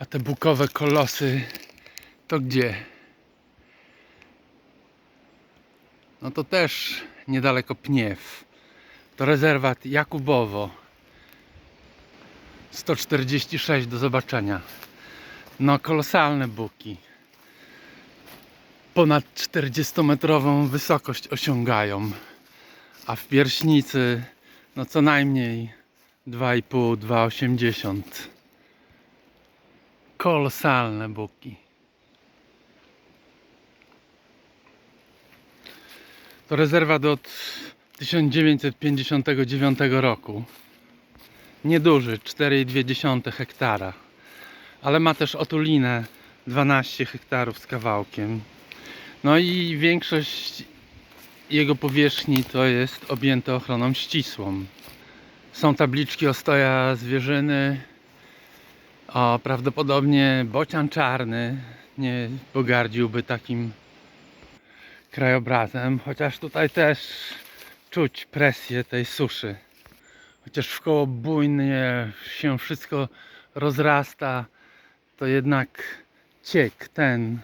A te bukowe kolosy to gdzie? No to też niedaleko Pniew. To rezerwat Jakubowo. 146 do zobaczenia. No kolosalne buki. Ponad 40-metrową wysokość osiągają. A w pierśnicy no co najmniej 2,5-2,80. Kolosalne buki. To rezerwat od 1959 roku. Nieduży, 4,2 hektara. Ale ma też otulinę 12 hektarów z kawałkiem. No i większość jego powierzchni to jest objęte ochroną ścisłą. Są tabliczki ostoja zwierzyny. O, prawdopodobnie bocian czarny nie pogardziłby takim krajobrazem, chociaż tutaj też czuć presję tej suszy. Chociaż w koło bujnie się wszystko rozrasta, to jednak ciek ten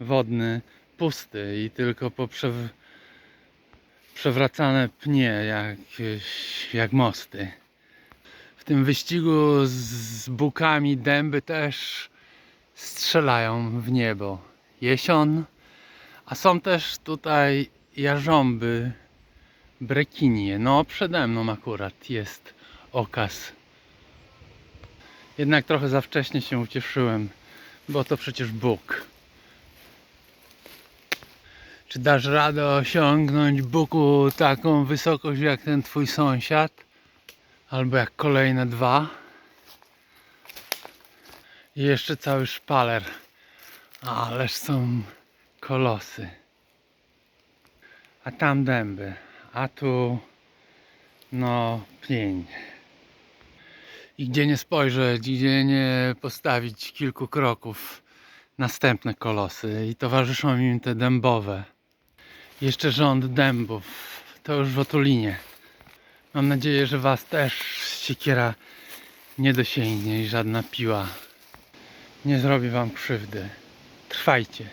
wodny pusty i tylko poprzew... przewracane pnie jak, jak mosty. Tym wyścigu z bukami dęby też strzelają w niebo. Jesion, a są też tutaj jarząby, brekinie. No przede mną akurat jest okaz. Jednak trochę za wcześnie się ucieszyłem, bo to przecież Bóg. Czy dasz radę osiągnąć Buku taką wysokość jak ten twój sąsiad? Albo jak kolejne dwa? I jeszcze cały szpaler. Ależ są kolosy. A tam dęby. A tu no pień. I gdzie nie spojrzeć, gdzie nie postawić kilku kroków, następne kolosy i towarzyszą im te dębowe. Jeszcze rząd dębów, to już w otulinie. Mam nadzieję, że Was też siekiera nie dosięgnie i żadna piła nie zrobi Wam krzywdy. Trwajcie.